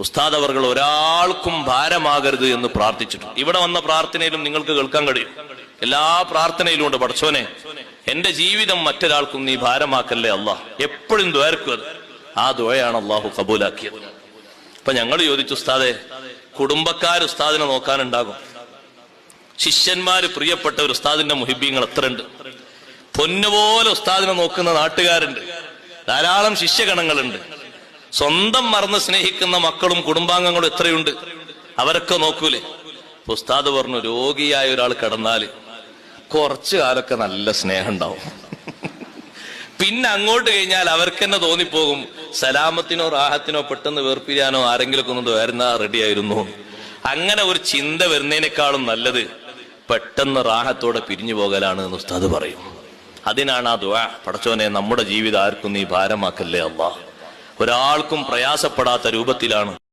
ഉസ്താദ് അവർ ഒരാൾക്കും ഭാരമാകരുത് എന്ന് പ്രാർത്ഥിച്ചിട്ടുണ്ട് ഇവിടെ വന്ന പ്രാർത്ഥനയിലും നിങ്ങൾക്ക് കേൾക്കാൻ കഴിയും. എല്ലാ പ്രാർത്ഥനയിലും ഉണ്ട്. പഠിച്ചോനെ എന്റെ ജീവിതം മറ്റൊരാൾക്കും നീ ഭാരമാക്കല്ലേ അള്ളാഹ് എപ്പോഴും ദ്വേർക്കും അത്. ആ ദ്വയാണ് അള്ളാഹു കബൂലാക്കിയത്. അപ്പൊ ഞങ്ങൾ ചോദിച്ചു ഉസ്താദെ കുടുംബക്കാർ ഉസ്താദിനെ നോക്കാനുണ്ടാകും. ശിഷ്യന്മാര് പ്രിയപ്പെട്ട ഒരു ഉസ്താദിന്റെ മുഹിബീങ്ങൾ ഉണ്ട് പൊന്നുപോലെ ഉസ്താദിനെ നോക്കുന്ന നാട്ടുകാരുണ്ട്. ധാരാളം ശിഷ്യഗണങ്ങളുണ്ട്. സ്വന്തം മറന്ന് സ്നേഹിക്കുന്ന മക്കളും കുടുംബാംഗങ്ങളും എത്രയുണ്ട്? അവരൊക്കെ നോക്കൂലേ? ഉസ്താദ് പറഞ്ഞു രോഗിയായ ഒരാൾ കിടന്നാൽ കുറച്ചു കാലൊക്കെ നല്ല സ്നേഹം ഉണ്ടാവും. പിന്നെ അങ്ങോട്ട് കഴിഞ്ഞാൽ അവർക്ക് തന്നെ തോന്നിപ്പോകും സലാമത്തിനോ റാഹത്തിനോ പെട്ടെന്ന് വേർപ്പിരിയാനോ ആരെങ്കിലും ഒന്ന് വരുന്ന റെഡി ആയിരുന്നു. അങ്ങനെ ഒരു ചിന്ത വരുന്നതിനേക്കാളും നല്ലത് പെട്ടെന്ന് റാഹത്തോടെ പിരിഞ്ഞു പോകലാണ് എന്ന് ഉസ്താദ് പറയും. അതിനാണ് ആ ദുആ. പടച്ചോനെ നമ്മുടെ ജീവിതം ആർക്കും നീ ഭാരമാക്കല്ലേ അള്ളാഹ് ഒരാൾക്കും പ്രയാസപ്പെടാത്ത രൂപത്തിലാണ്